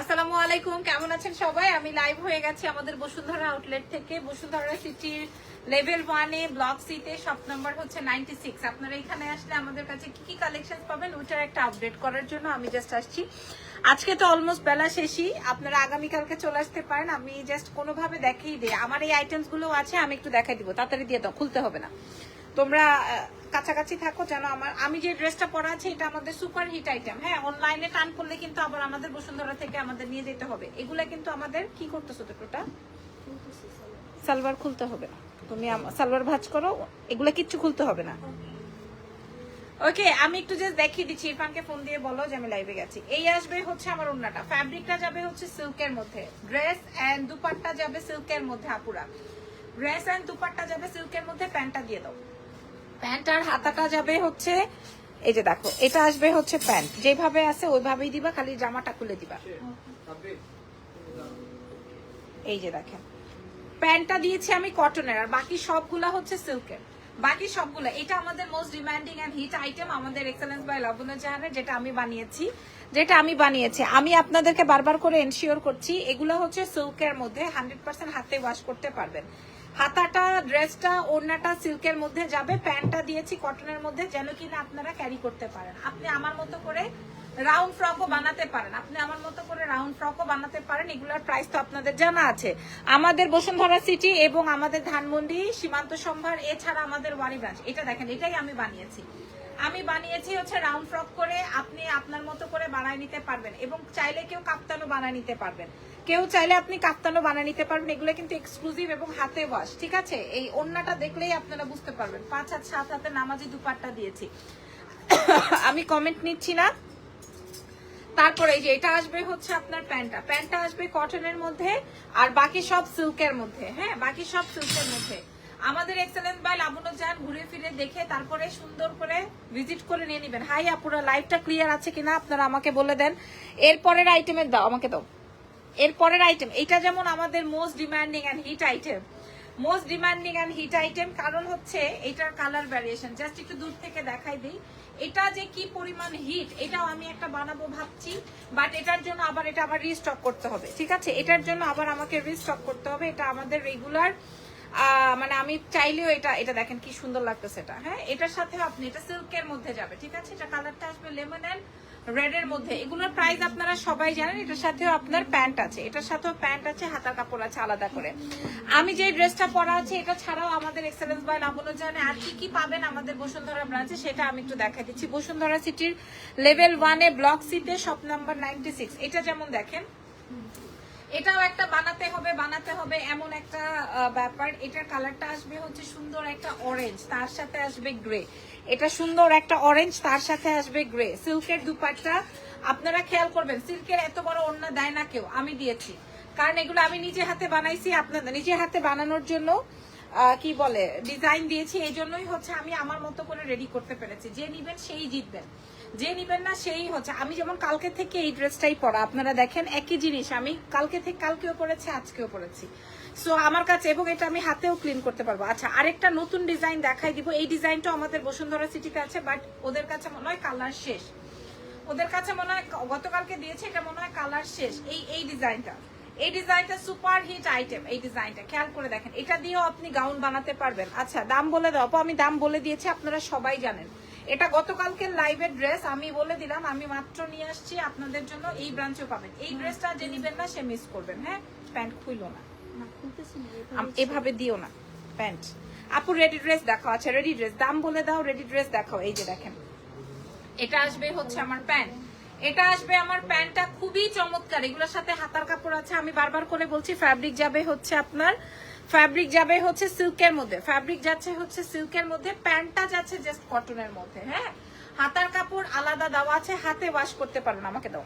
আসসালামু আলাইকুম, কেমন আছেন সবাই? আমি লাইভ হয়ে গেছি আমাদের বসুন্ধরা আউটলেট থেকে। বসুন্ধরা সিটির লেভেল ওয়ানে ব্লক সিতে শপ নাম্বার হচ্ছে নাইনটি সিক্স আপনারা এখানে আসলে আমাদের কাছে কি কি কালেকশন পাবেন ওইটার একটা আপডেট করার জন্য আমি জাস্ট আসছি। আজকে তো অলমোস্ট বেলা শেষই, আপনারা আগামীকালকে চলে আসতে পারেন। আমি জাস্ট কোনোভাবে দেখেই দিই। আমার এই আইটেমসগুলো আছে, আমি একটু দেখাই দিব। তাড়াতাড়ি দিয়ে দাও, খুলতে হবে না। তোমরা কাছাকাছি থাকো যেন আমার, আমি যে ড্রেসটা পরা আছে, এটা আমাদের সুপার হিট আইটেম হ্যাঁ অনলাইনে টান করলে কিন্তু আবার আমাদের বসুন্ধরা থেকে আমাদের নিয়ে যেতে হবে। এগুলা কিন্তু আমাদের কি করতেছো ওটা সালোয়ার খুলতে হবে না। তুমি সালোয়ার ভাঁজ করো, এগুলা কিচ্ছু খুলতে হবে না। ওকে, আমি একটু জাস্ট দেখিয়ে দিচ্ছি। ইরফানকে ফোন দিয়ে বলো যে আমি লাইভে গেছি। এই আসবে হচ্ছে আমার ওন্নাটা ফ্যাব্রিকটা যাবে হচ্ছে সিল্কের মধ্যে। ড্রেস এন্ড দুপাট্টা যাবে সিল্কের মধ্যে, আপুরা। ড্রেস এন্ড দুপাট্টা যাবে সিল্কের মধ্যে, প্যান্টটা দিয়ে দাও। প্যান্ট আর হাতাটা যাবে হচ্ছে, এই যে দেখো, এটা আসবে হচ্ছে প্যান্ট। যেভাবে আছে ওইভাবেই দিবা, খালি জামাটা খুলে দিবা। এই যে দেখেন। প্যান্টটা দিয়েছি আমি কটনের, আর বাকি সবগুলা হচ্ছে সিল্কের। বাকি সবগুলো, এটা আমাদের most demanding and hit item আমাদের এক্সেলেন্স বাই লাবণা জাহানের যেটা আমি বানিয়েছি। যেটা আমি বানিয়েছি, আমি আপনাদেরকে বারবার করে এনশিওর করছি, এগুলো হচ্ছে সিল্কের মধ্যে হান্ড্রেড পার্সেন্ট হাতে ওয়াশ করতে পারবেন। হাতাটা ড্রেসটা ওড়নাটা সিল্কের মধ্যে যাবে। প্যান্টটা দিয়েছি কটনের মধ্যে, যেন কিনা আপনারা ক্যারি করতে পারেন। আপনি আমার মতো করে রাউন্ড ফ্রকও বানাতে পারেন। আপনি আমার মতো করে রাউন্ড ফ্রকও বানাতে পারেন। এগুলোর প্রাইস তো আপনাদের জানা আছে। আমাদের বসুন্ধরা সিটি এবং আমাদের ধানমন্ডি, সীমান্ত সম্ভার, এছাড়া আমাদের ওয়ারি ব্রাঞ্চ এটা দেখেন, এটাই আমি বানিয়েছি। আমি বানিয়েছি হচ্ছে রাউন্ড ফ্রক করে আপনি আপনার মতো করে বানায় নিতে পারবেন এবং চাইলে কেউ কাপ্তানো বানায় নিতে পারবেন। কেউ চাইলে আপনি কাপ্তানো বানায় নিতে পারবেন। এগুলো কিন্তু এক্সক্লুসিভ এবং হাতে ওয়াশ ঠিক আছে? এই ওন্নাটা দেখলেই আপনারা বুঝতে পারবেন। পাঁচ হাত, সাত হাতে নামাজি দুপাট্টা দিয়েছি। আমি কমেন্ট নিচ্ছি না। তারপরে যে এটা আসবে হচ্ছে আপনার প্যান্টটা। প্যান্টটা আসবে কটনের মধ্যে আর বাকি সব সিল্কের মধ্যে হ্যাঁ? বাকি সব সিল্কের মধ্যে। আমাদের এক্সেলেন্স বাই লাবণ্য যান ঘুরে ফিরে দেখে তারপরে সুন্দর করে ভিজিট করে নিয়ে নেবেন। হাই আপুরা লাইভটা ক্লিয়ার আছে কিনা আপনারা আমাকে বলে দেন। এরপরের আইটেমের দাও, আমাকে দাও। এরপরের আইটেম এটা যেমন আমাদের most demanding and hit item most demanding and hit item কারণ হচ্ছে এটার কালার ভ্যারিয়েশন জাস্ট একটু দূর থেকে দেখাই দিই। এটা যে কি পরিমাণ হিট এটাও আমি একটা বানাবো ভাবছি বাট এটার জন্য আবার এটা আবার রিস্টক করতে হবে, ঠিক আছে? এটার জন্য আবার আমাকে রিস্টক করতে হবে। এটা আমাদের রেগুলার মানে আমি চাইলেও এটা এটা দেখেন কি সুন্দর লাগতেছে এটা হ্যাঁ? এটার সাথে আপনি, এটা সিল্কের মধ্যে যাবে, ঠিক আছে? এটা কালারটা আসবে লেমন এন্ড রেড এর মধ্যে। এগুলোর প্রাইস আপনারা সবাই জানেন, এটার সাথেও আপনার প্যান্ট আছে। এটার সাথেও প্যান্ট আছে, হাতার কাপড় আছে, আলাদা করে। আমি যে ড্রেসটা পরা আছে, এটা ছাড়াও আমাদের এক্সেলেন্স বাই লাবণ্য জানে আর কি কি পাবেন আমাদের বসুন্ধরা ব্রাঞ্চে সেটা আমি একটু দেখাই দিচ্ছি। বসুন্ধরা সিটির লেভেল ওয়ানে ব্লক সিতে শপ নাম্বার নাইনটি সিক্স এটা যেমন দেখেন, এটাও একটা বানাতে হবে বানাতে হবে এমন একটা ব্যাপার। এটার কালারটা আসবে হচ্ছে সুন্দর একটা অরেঞ্জ তার সাথে আসবে গ্রে এটা সুন্দর, একটা অরেঞ্জ তার সাথে আসবে গ্রে সিল্কের দুপাট্টা, আপনারা খেয়াল করবেন সিল্কের এত বড় অন্য দেয় না কেউ, আমি দিয়েছি। কারণ এগুলো আমি নিজে হাতে বানাইছি আপনাদের, নিজে হাতে বানানোর জন্য কি বলে ডিজাইন দিয়েছি, এই জন্যই হচ্ছে আমি আমার মতো করে রেডি করতে পেরেছি। যে নিবেন সেই জিতবেন। যে নিবেন না, সেই হচ্ছে। আমি যেমন কালকে থেকে এই ড্রেসটাই পরা, আপনারা দেখেন একই জিনিস, আমি কালকে থেকে কালকেও পরেছি, আজকেও পরেছি। সো আমার কাছে, এবং এটা আমি হাতেও ক্লিন করতে পারব। আচ্ছা আরেকটা নতুন ডিজাইন দেখাই দিব। এই ডিজাইনটা আমাদের বসুন্ধরা সিটিতে আছে বাট ওদের কাছে মনে হয় কালার শেষ। ওদের কাছে মনে হয় গতকালকে দিয়েছে, এটা মনে হয় কালার শেষ। এই এই ডিজাইনটা এই ডিজাইনটা সুপার হিট আইটেম এই ডিজাইনটা খেয়াল করে দেখেন। এটা দিয়েও আপনি গাউন বানাতে পারবেন। আচ্ছা দাম বলে দাও। আমি দাম বলে দিয়েছি, আপনারা সবাই জানেন। এটা গতকালকের লাইভের ড্রেস আমি বলে দিলাম আমি মাত্র নিয়ে আসছি আপনাদের জন্য এই ব্রাঞ্চেও পাবেন। এই ড্রেসটা যে নিবেন না সে মিস করবেন হ্যাঁ? প্যান্ট খুইলো না। এভাবে দিও না প্যান্ট। আপু রেডি ড্রেস দেখাও আচ্ছা রেডি ড্রেস দাম বলে দাও রেডি ড্রেস দেখাও এই যে দেখেন। এটা আসবে হচ্ছে আমার প্যান্ট। এটা আসবে আমার প্যান্টটা খুবই চমৎকার এগুলোর সাথে হাতার কাপড় আছে আমি বারবার করে বলছি ফ্যাব্রিক যাবে হচ্ছে আপনার ফ্যাব্রিক যাবে হচ্ছে সিল্কের মধ্যে। ফ্যাব্রিক যাচ্ছে হচ্ছে সিল্কের মধ্যে, প্যান্টটা যাচ্ছে জাস্ট কটনের মধ্যে হ্যাঁ? হাতার কাপড় আলাদা দেওয়া আছে, হাতে ওয়াশ করতে পারো না, আমাকে দাও।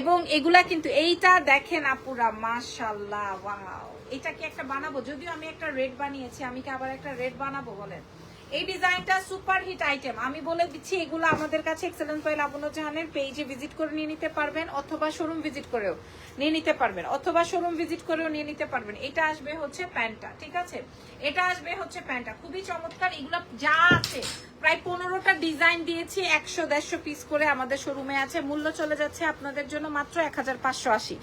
এবং এগুলা কিন্তু এইটা দেখেন আপুরা মাশাল্লাহ ওয়াও এটা কি একটা বানাবো? যদিও আমি একটা রেড বানিয়েছি, আমি কি আবার একটা রেড বানাবো, বলেন? এই ডিজাইনটা সুপার হিট আইটেম। আমি বলে দিচ্ছি, এগুলো আমাদের কাছে এক্সেলেন্স বাই লাবণ্য জাহানের পেজে ভিজিট করে নিয়ে নিতে পারবেন, অথবা শোরুম ভিজিট করেও নিয়ে নিতে পারবেন, অথবা শোরুম ভিজিট করেও নিয়ে নিতে পারবেন। এটা আসবে হচ্ছে প্যান্টটা, ঠিক আছে? এটা আসবে হচ্ছে প্যান্টটা, খুবই চমৎকার। এগুলো যা আছে, প্রায় পনেরোটা ডিজাইন দিয়েছি, একশো, দেড়শো পিস করে আমাদের শোরুমে আছে। মূল্য চলে যাচ্ছে আপনাদের জন্য মাত্র এক হাজার পাঁচশো আশি।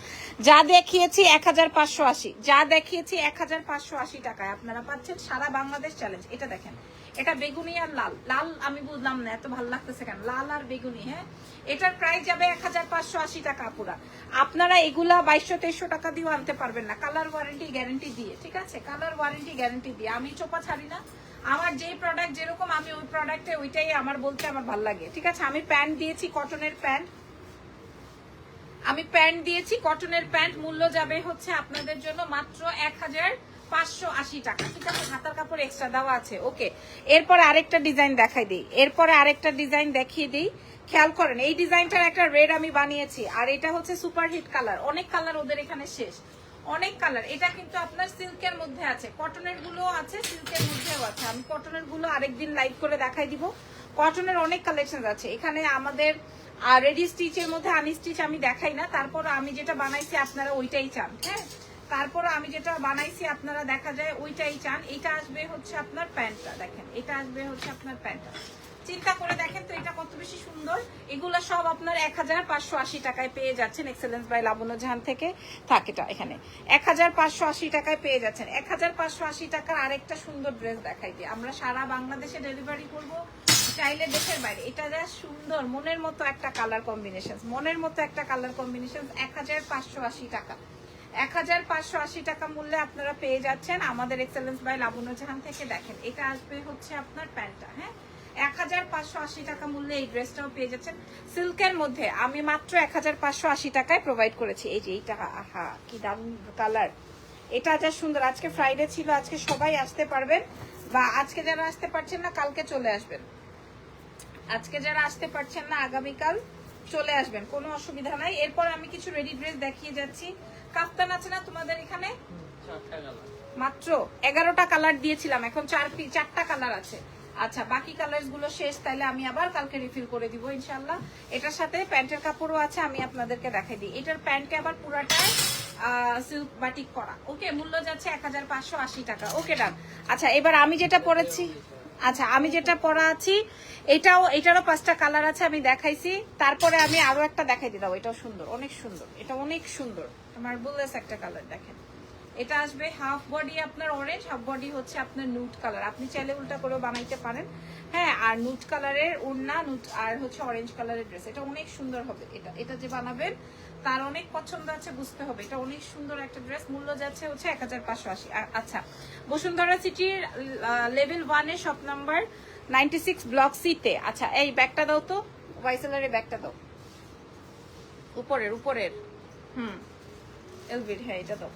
যা দেখিয়েছি, এক হাজার পাঁচশো আশি। যা দেখিয়েছি, এক হাজার পাঁচশো আশি টাকায়। আপনারা পাচ্ছেন সারা বাংলাদেশ চ্যালেঞ্জ এটা দেখেন এটা বেগুনি আর লাল। লাল আমি বুঝলাম না, এত ভালো লাগতেছে কেন? লাল আর বেগুনি হ্যাঁ? এটার প্রাইস যাবে এক হাজার পাঁচশো আশি টাকা পুরা। আপনারা এগুলা বাইশশো তেইশশো টাকা দিয়েও আনতে পারবেন না। কালার ওয়ারেন্টি গ্যারেন্টি দিয়ে, ঠিক আছে? কালার ওয়ারেন্টি গ্যারেন্টি দিয়ে। আমি চোপা ছাড়ি না। আমার যেই প্রোডাক্ট যেরকম, আমি ওই প্রোডাক্টে ওইটাই আমার বলতে আমার ভালো লাগে, ঠিক আছে? আমি প্যান্ট দিয়েছি কটনের প্যান্ট। আমি প্যান্ট দিয়েছি কটনের প্যান্ট। মূল্য যাবে হচ্ছে আপনাদের জন্য মাত্র এক হাজার পাঁচশো আশি টাকা। ঠিক আছে, হাতার কাপড় এক্সট্রা দেওয়া আছে ওকে এরপরে আরেকটা ডিজাইন দেখাই দিই। এরপরে আরেকটা ডিজাইন দেখিয়ে দিই। খেয়াল করেন, এই ডিজাইনটার একটা রেড আমি বানিয়েছি, আর এটা হচ্ছে কালার অনেক কালার ওদের এখানে শেষ। অনেক কালার এটা কিন্তু আপনার সিল্কের মধ্যে আছে। কটনেরগুলো আছে সিল্কের মধ্যেও আছে। আমি কটনেরগুলো আরেকদিন লাইভ করে দেখাই দিব। কটনের অনেক কালেকশন আছে। এখানে আমাদের রেডি স্টিচের মধ্যে আনি স্টিচ আমি দেখাই না। তারপর আমি যেটা বানাইছি, আপনারা ওইটাই চান হ্যাঁ? তারপর আমি যেটা বানাইছি, আপনারা দেখা যায় ওইটাই চান। এটা আসবে হচ্ছে আপনার প্যান্টটা, দেখেন। এটা আসবে হচ্ছে আপনার প্যান্টটা। চিন্তা করে দেখেন তো এটা কত বেশি সুন্দর। এগুলো সব আপনার এক হাজার পাঁচশো আশি টাকায় পেয়ে যাচ্ছেন এক্সেলেন্স বাই লাবণ্য জাহান থেকে থাকেটা এখানে। এক হাজার পাঁচশো আশি টাকায় পেয়ে যাচ্ছেন। এক হাজার পাঁচশো আশি টাকার আরেকটা সুন্দর ড্রেস দেখাই দিই। আমরা সারা বাংলাদেশে ডেলিভারি করব, চাইলে দেশের বাইরে। এটা যা সুন্দর, মনের মতো একটা কালার কম্বিনেশন মনের মতো একটা কালার কম্বিনেশন এক হাজার পাঁচশো আশি টাকা। এক হাজার পাঁচশো আশি টাকা মূল্যে আপনারা পেয়ে যাচ্ছেন আমাদের এক্সেলেন্স বাই লাবণ্য জাহান থেকে। দেখেন, এটা আসবে হচ্ছে আপনার প্যান্টটা হ্যাঁ? এক হাজার পাঁচশো আশি টাকা মূল্যে এই ড্রেসটাও পেয়ে যাচ্ছেন। সিল্কের মধ্যে আমি মাত্র এক হাজার পাঁচশো আশি টাকায় প্রোভাইড করেছি। এই যে এইটা, আহা, কি দারুণ কালার এটা যা সুন্দর, আজকে ফ্রাইডে ছিল, আজকে সবাই আসতে পারবেন বা আজকে যারা আসতে পারছেন না, কালকে চলে আসবেন। আজকে যারা আসতে পারছেন না, আগামীকাল চলে আসবেন, কোনো অসুবিধা নাই। এরপর আমি কিছু রেডি ড্রেস দেখিয়ে যাচ্ছি। কাপ্তান আছে না তোমাদের এখানে? মাত্র এগারোটা কালার দিয়েছিলাম এখন চার চারটা কালার আছে। আচ্ছা বাকি কালারগুলো শেষ তাইলে আমি আবার কালকে রিফিল করে দিব ইনশাল্লাহ এটার সাথে প্যান্টের কাপড়ও আছে আমি আপনাদেরকে দেখাই দিই। এটার প্যান্টে আবার পুরাটাই সিল্ক বাটিক করা। ওকে মূল্য যাচ্ছে এক হাজার পাঁচশো আশি টাকা। ওকে ডান আচ্ছা এবার আমি যেটা পরেছি আচ্ছা আমি যেটা পরা আছি এটাও এটারও পাঁচটা কালার আছে আমি দেখাইছি। তারপরে আমি আরও একটা দেখাই দিলাম এটাও সুন্দর অনেক সুন্দর এটা অনেক সুন্দর। আমার বুললেস একটা কালার দেখেন। এটা আসবে হাফ বডি আপনার অরেঞ্জ হাফ বডি হচ্ছে আপনার নুট কালার আপনি চাইলে উল্টা করেও বানাইতে পারেন। হ্যাঁ আর নুট কালারের ওড়না নুট আর হচ্ছে অরেঞ্জ কালারের ড্রেস এটা অনেক সুন্দর হবে। এটা এটা যে বানাবেন, তার অনেক পছন্দ আছে, বুঝতে হবে। এটা অনেক সুন্দর একটা ড্রেস মূল্য যাচ্ছে হচ্ছে এক হাজার পাঁচশো আশি। আচ্ছা বসুন্ধরা সিটির লেভেল ওয়ানে shop number ninety six block সিতে আচ্ছা এই ব্যাগটা দাও তো ওয়াইসেলারের ব্যাগটা দাও। উপরের উপরের। হুম। এলবির হ্যাঁ এটা দাও।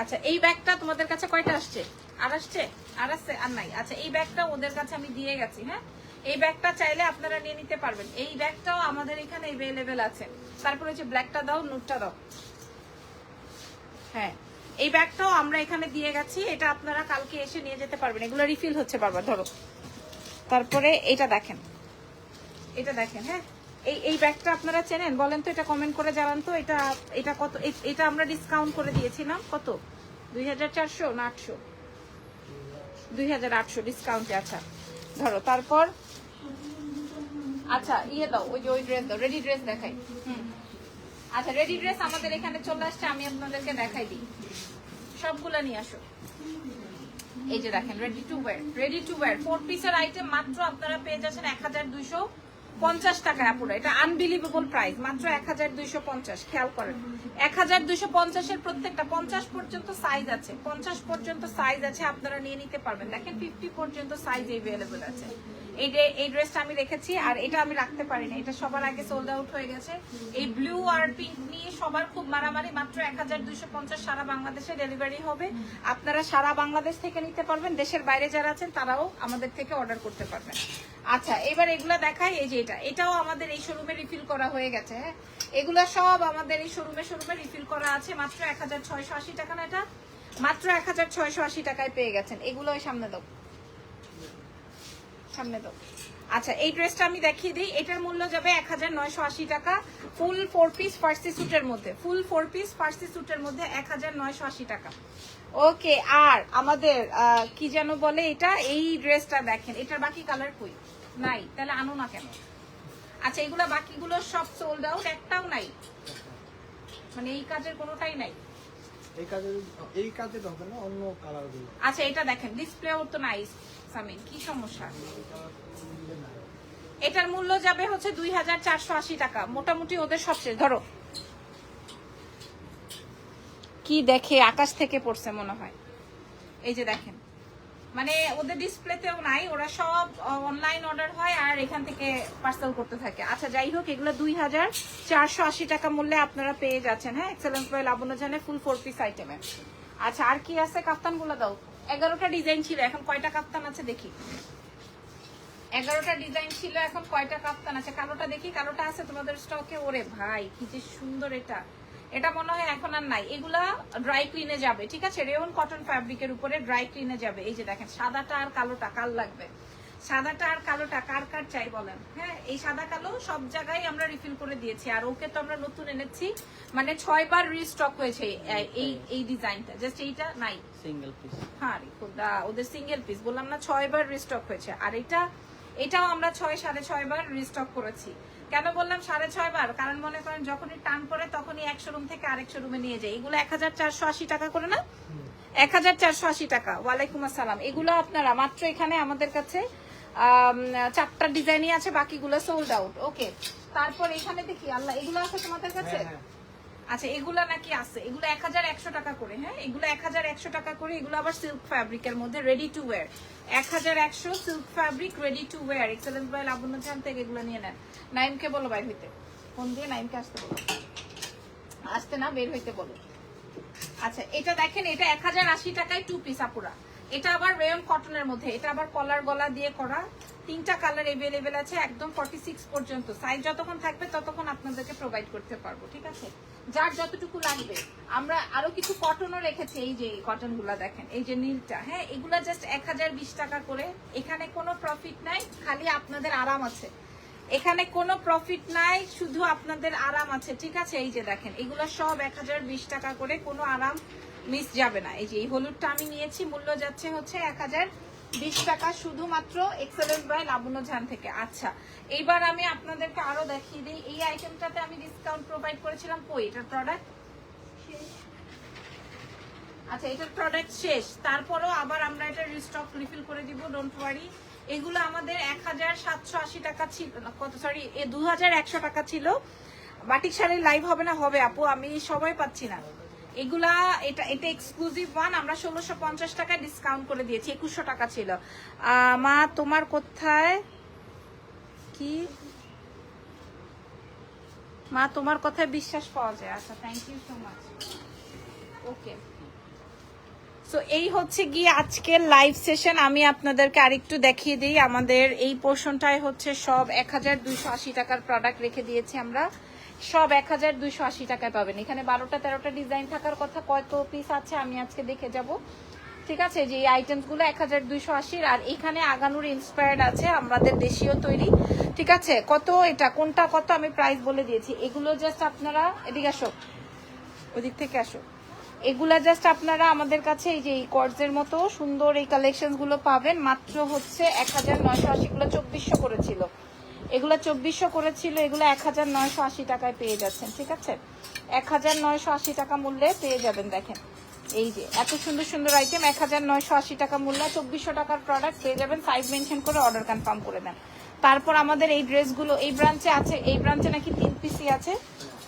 আচ্ছা এই ব্যাগটা তোমাদের কাছে কয়টা আসছে? আর আসছে? আর আসছে আর নাই? আচ্ছা এই ব্যাগটা ওদের কাছে আমি দিয়ে গেছি হ্যাঁ? এই ব্যাগটা চাইলে আপনারা নিয়ে নিতে পারবেন। এই ব্যাগটাও আমাদের এখানে অ্যাভেলেবেল আছে। তারপরে হচ্ছে ব্ল্যাকটা দাও নুটটা দাও। হ্যাঁ এই ব্যাগটাও আমরা এখানে দিয়ে গেছি। এটা আপনারা কালকে এসে নিয়ে যেতে পারবেন। এগুলো রিফিল হচ্ছে বারবার, ধরো। তারপরে এটা দেখেন। এটা দেখেন হ্যাঁ? এই এই ব্যাগটা আপনারা চেনেন? বলেন তো, এটা কমেন্ট করে জানান তো, এটা এটা কত এটা আমরা ডিসকাউন্ট করে দিয়েছিলাম, কত? দুই হাজার চারশো না আটশো? দুই হাজার আটশো ডিসকাউন্টে আচ্ছা। ধরো, তারপর আচ্ছা ইয়ে দাও, ওই যে ওই ড্রেস দাও রেডি ড্রেস দেখাই। হুম। আচ্ছা রেডি ড্রেস আমাদের এখানে চলে আসছে, আমি আপনাদেরকে দেখাই দিই। সবগুলা নিয়ে আসো। এই যে দেখেন ready to wear ready to wear four পিসের আইটেম মাত্র আপনারা পেয়ে যাচ্ছেন এক হাজার দুইশো পঞ্চাশ টাকা আপুরা, এটা আনবিলিভেবল প্রাইস মাত্র এক হাজার দুইশো পঞ্চাশ, খেয়াল করেন। এক হাজার দুইশো পঞ্চাশের প্রত্যেকটা পঞ্চাশ পর্যন্ত সাইজ আছে, পঞ্চাশ পর্যন্ত সাইজ আছে, আপনারা নিয়ে নিতে পারবেন। দেখেন ফিফটি পর্যন্ত সাইজ এভেলেবেল আছে। এই এই ড্রেসটা আমি রেখেছি, আর এটা আমি রাখতে পারিনি। এটা সবার আগে সোল্ড আউট হয়ে গেছে। এই ব্লু আর পিঙ্ক নিয়ে সবার খুব মারামারি, মাত্র এক হাজার দুইশো পঞ্চাশ সারা বাংলাদেশে ডেলিভারি হবে। আপনারা সারা বাংলাদেশ থেকে নিতে পারবেন। দেশের বাইরে যারা আছেন, তারাও আমাদের থেকে অর্ডার করতে পারবেন। আচ্ছা এবার এগুলা দেখাই, এই যে এটা। এটাও আমাদের এই শোরুমে রিফিল করা হয়ে গেছে হ্যাঁ? এগুলা সব আমাদের এই শোরুমে শোরুমে রিফিল করা আছে। মাত্র এক হাজার ছয়শো আশি টাকা না এটা? মাত্র এক হাজার ছয়শো আশি টাকায় পেয়ে গেছেন। এগুলো সামনে দাও। সামনে দাও। আচ্ছা এই ড্রেসটা আমি দেখিয়ে দিই। এটার মূল্য যাবে এক হাজার নয়শো আশি টাকা। ফুল ফোর পিস ফার্সি স্যুটের মধ্যে। ফুল ফোর পিস ফার্সি স্যুটের মধ্যে এক হাজার নয়শো আশি টাকা। ওকে আর আমাদের কি যেন বলে এটা? এই ড্রেসটা দেখেন। এটার বাকি কালার কই? নাই। তাহলে আনো না কেন? আচ্ছা এগুলো বাকিগুলো সব সোল্ড আউট একটাও নাই? মানে এই কাজের কোনোটাই নাই? এই কাজে এই কাজে হবে না অন্য কালারগুলো আচ্ছা এটা দেখেন। ডিসপ্লে ওর তো নাই সামিন, কি সমস্যা? এটার মূল্য যাবে হচ্ছে দুই হাজার চারশো আশি টাকা। মোটামুটি ওদের সবচেয়ে ধরো। কি দেখে আকাশ থেকে পড়ছে মনে হয়। এই যে দেখেন। মানে ওদের ডিসপ্লেতেও নাই, ওরা সব অনলাইন অর্ডার হয় আর এখান থেকে পার্সেল করতে থাকে। আচ্ছা যাই হোক, এগুলো দুই হাজার চারশো আশি টাকা মূল্যে আপনারা পেয়ে যাচ্ছেন হ্যাঁ? এক্সেলেন্স বয় লাবণ্য জানে ফুল ফোর পিস আইটেমে আচ্ছা আর কি আছে? কাপ্তানগুলো দাও। এগারোটা ডিজাইন ছিল, এখন কয়টা কাপ্তান আছে দেখি। এগারোটা ডিজাইন ছিল, এখন কয়টা কাপ্তান আছে? কালোটা দেখি, কালোটা আছে তোমাদের স্টকে ওরে ভাই, কি যে সুন্দর এটা। এটা মনে হয় এখন আর নাই। এগুলা ড্রাই ক্লিনে যাবে, ঠিক আছে? রেওন কটন ফ্যাব্রিকের উপরে ড্রাই ক্লিনে যাবে। এই যে দেখেন, সাদাটা আর কালোটা, কাল লাগবে। সাদাটা আর কালোটা কার কার চাই বলেন? হ্যাঁ এই সাদা কালো সব জায়গায় আমরা রিফিল করে দিয়েছি। আর ওকে তো আমরা নতুন এনেছি। মানে ছয় বার রিস্টক হয়েছে এই- এই ডিজাইনটা জাস্ট এইটা নাই। সিঙ্গেল পিস হ্যাঁ খোদা ওদের সিঙ্গেল পিস বললাম না ছয় বার রিস্টক হয়েছে। আর এটা এটাও আমরা ছয় সাড়ে ছয় বার রিস্টক করেছি। কেন বললাম সাড়ে ছয় বার কারণ মনে করেন যখনই টান পরে তখনই একশো রুম থেকে আরেকশো রুমে নিয়ে যায় এগুলো এক হাজার চারশো আশি টাকা করে না? এক হাজার চারশো আশি টাকা। ওয়ালাইকুম আসসালাম। এগুলো আপনারা মাত্র এখানে আমাদের কাছে চারটা ডিজাইনই আছে বাকিগুলো সোল্ড আউট ওকে তারপর এখানে দেখি আল্লাহ এগুলো আছে তোমাদের কাছে? হ্যাঁ। হ্যাঁ আচ্ছা এগুলা নাকি আছে? এগুলো এক হাজার একশো টাকা করে হ্যাঁ? এগুলো এক হাজার একশো টাকা করে এগুলো আবার সিল্ক ফ্যাব্রিকের মধ্যে রেডি টু ওয়ার এক হাজার একশো silk fabric ready to wear excellence by Labanya চান থেকে এগুলো নিয়ে নেন। নাইমকে বলো বাইর হইতে। ফোন দিয়ে নাইমকে আসতে বলো। আসতে না বের হইতে বলো। আচ্ছা এটা দেখেন এটা এক হাজার আশি টাকায় টু পিস আপুরা। এটা আবার রেয়ন কটনের মধ্যে, এটা আবার কলার গলা দিয়ে করা। তিনটা কালার এভেলেবেল আছে, একদম ফর্টি সিক্স পর্যন্ত। সাইজ যতক্ষণ থাকবে ততক্ষণ আপনাদেরকে প্রোভাইড করতে পারব, ঠিক আছে? যার যতটুকু লাগবে, আমরা আরও কিছু কটনও রেখেছি, এই যে কটনগুলা দেখেন, এই যে নীলটা। হ্যাঁ এগুলা জাস্ট এক হাজার বিশ টাকা করে। এখানে কোনো প্রফিট নাই, খালি আপনাদের আরাম আছে। এখানে কোনো প্রফিট নাই, শুধু আপনাদের আরাম আছে, ঠিক আছে? এই যে দেখেন, এগুলো সব এক হাজার বিশ টাকা করে কোনো আরাম মিস যাবে না। এই যে এই হলুদটা আমি নিয়েছি মূল্য যাচ্ছে হচ্ছে এক হাজার বিশ টাকা শুধুমাত্র এক্সেলেন্ট বাই লাবণ্য ঝান থেকে। আচ্ছা এইবার আমি আপনাদেরকে আরও দেখিয়ে দিই। এই আইটেমটাতে আমি ডিসকাউন্ট প্রোভাইড করেছিলাম কই? এটার প্রোডাক্ট আচ্ছা এটার প্রোডাক্ট শেষ। তারপরও আবার আমরা এটা রিস্টক রিফিল করে দিব ডোন্ট ওয়ারি এগুলো আমাদের এক হাজার সাতশো আশি টাকা ছিল না, কত সরি এ দু হাজার একশো টাকা ছিল। বাটিক শাড়ির লাইভ হবে না হবে আপু আমি সময় পাচ্ছি না। এগুলা, এটা এটা এক্সক্লুসিভ ওয়ান আমরা ষোলোশো পঞ্চাশ টাকা ডিসকাউন্ট করে দিয়েছি, একুশশো টাকা ছিল। মা, তোমার কোথায়? কি? মা, তোমার কথায় বিশ্বাস পাওয়া যায়। আচ্ছা thank you so much okay so এই হচ্ছে গিয়ে আজকের লাইভ সেশন আমি আপনাদেরকে আরেকটু দেখিয়ে দিই। আমাদের এই পোর্শনটায় হচ্ছে সব এক হাজার দুইশো আশি টাকার প্রোডাক্ট রেখে দিয়েছি আমরা। সব এক হাজার দুইশো আশি টাকায় পাবেন। এখানে বারোটা তেরোটা ডিজাইন থাকার কথা কত পিস আছে, আমি আজকে দেখে যাব। ঠিক আছে? যে এই আইটেমসগুলো এক হাজার দুইশো আশির, আর এখানে আগানুর ইন্সপায়ার্ড আছে আমাদের দেশীয় তৈরি। ঠিক আছে? কত এটা? কোনটা কত? আমি প্রাইস বলে দিয়েছি। এগুলো জাস্ট আপনারা এদিকে আসো। ওদিক থেকে আসো। এগুলা জাস্ট আপনারা আমাদের কাছে এই যে এই কর্জের মতো সুন্দর এই কালেকশনগুলো পাবেন। মাত্র হচ্ছে এক হাজার নয়শো আশি গুলো চব্বিশশো করেছিল এগুলো চব্বিশশো করেছিল, এগুলো এক হাজার নয়শো আশি টাকায় পেয়ে যাচ্ছেন, ঠিক আছে? এক হাজার নয়শো আশি টাকা মূল্যে পেয়ে যাবেন, দেখেন। এই যে, এত সুন্দর সুন্দর আইটেম এক হাজার নয়শো আশি টাকা মূল্যে চব্বিশশো টাকার প্রোডাক্ট পেয়ে যাবেন সাইজ মেনশন করে অর্ডার কনফার্ম করে দেন। তারপর আমাদের এই ড্রেসগুলো এই ব্রাঞ্চে আছে, এই ব্রাঞ্চে নাকি তিন পিসি আছে,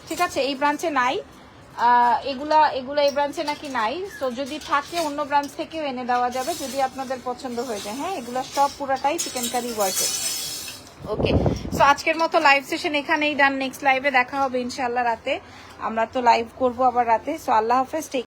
ঠিক আছে? এই ব্রাঞ্চে নাই। এগুলা, এগুলো এই ব্রাঞ্চে নাকি নাই। তো যদি থাকে, অন্য ব্রাঞ্চ থেকেও এনে দেওয়া যাবে, যদি আপনাদের পছন্দ হয়ে যায়। হ্যাঁ এগুলা সব পুরাটাই চিকেন কারি ওয়ার্কের ওকে সো আজকের মতো লাইভ সেশন এখানেই ডান নেক্সট লাইভে দেখা হবে ইনশাল্লাহ রাতে। আমরা তো লাইভ করব আবার রাতে। সো আল্লাহ হাফেজ